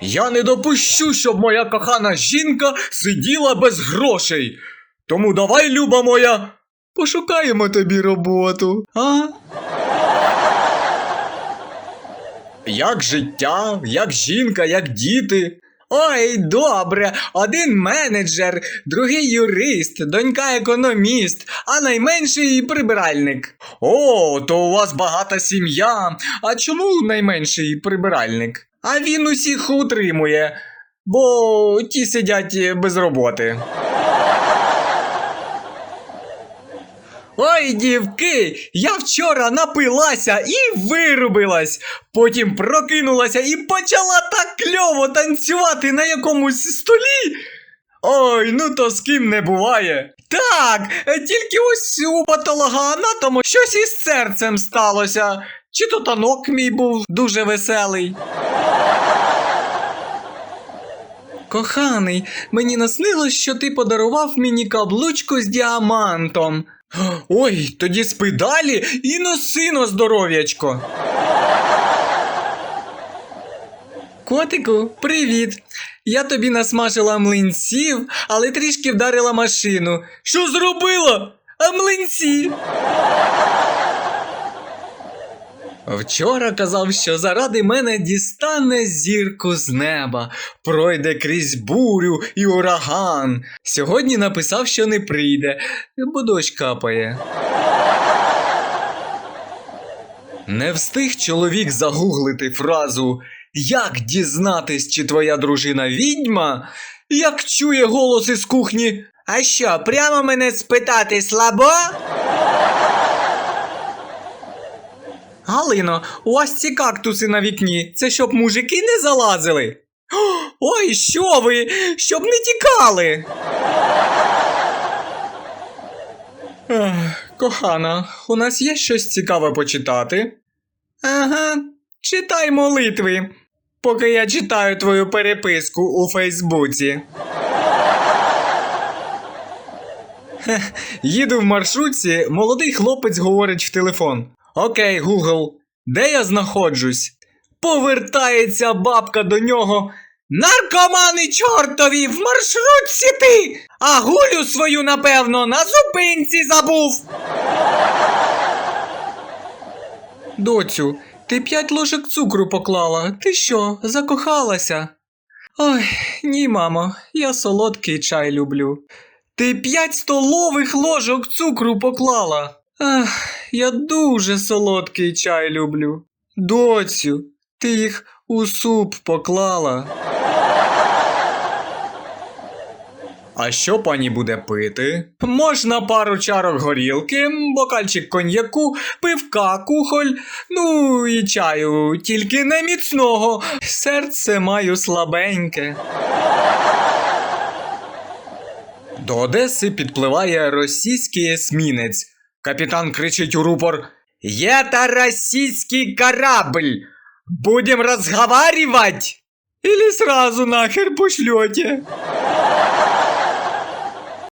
Я не допущу, щоб моя кохана жінка сиділа без грошей. Тому давай, люба моя, пошукаємо тобі роботу. А? Як життя, як жінка, як діти. Ой, добре, один менеджер, другий юрист, донька економіст, а найменший прибиральник. О, то у вас багата сім'я. А чому найменший прибиральник? А він усіх утримує, бо ті сидять без роботи. Ой, дівки, я вчора напилася і вирубилась. Потім прокинулася і почала так кльово танцювати на якомусь столі. Ой, ну то з ким не буває. Так, е, тільки ось у патологоанатому щось із серцем сталося. Чи то танок мій був дуже веселий. Коханий, мені наснилось, що ти подарував мені каблучку з діамантом. Ой, тоді спи далі і носи на здоров'ячко. Котику, привіт. Я тобі насмажила млинців, але трішки вдарила машину. Що зробила? А млинці. Вчора казав, що заради мене дістане зірку з неба, пройде крізь бурю і ураган. Сьогодні написав, що не прийде, бо дощ капає. Не встиг чоловік загуглити фразу Як дізнатись, чи твоя дружина відьма, як чує голос із кухні. А що, прямо мене спитати слабо? Галино, у вас ці кактуси на вікні. Це щоб мужики не залазили. Ой, що ви? Щоб не тікали. Кохана, у нас є щось цікаве почитати? Ага, читай молитви, поки я читаю твою переписку у Фейсбуці. Їду в маршрутці, молодий хлопець говорить в телефон. Окей, Гугл, де я знаходжусь? Повертається бабка до нього. Наркомани чортові в маршрутці ти! А гулю свою, напевно, на зупинці забув. Доцю, ти п'ять ложок цукру поклала. Ти що, закохалася? Ой, ні, мамо, я солодкий чай люблю. Ти п'ять столових ложок цукру поклала. Ах, я дуже солодкий чай люблю. Доцю, ти їх у суп поклала. А що пані буде пити? Можна пару чарок горілки, бокальчик коньяку, пивка, кухоль, ну і чаю, тільки не міцного. Серце маю слабеньке. До Одеси підпливає російський есмінець. Капітан кричить у рупор: «Это российский корабль! Будем разговаривать? Или сразу нахер пошлете?»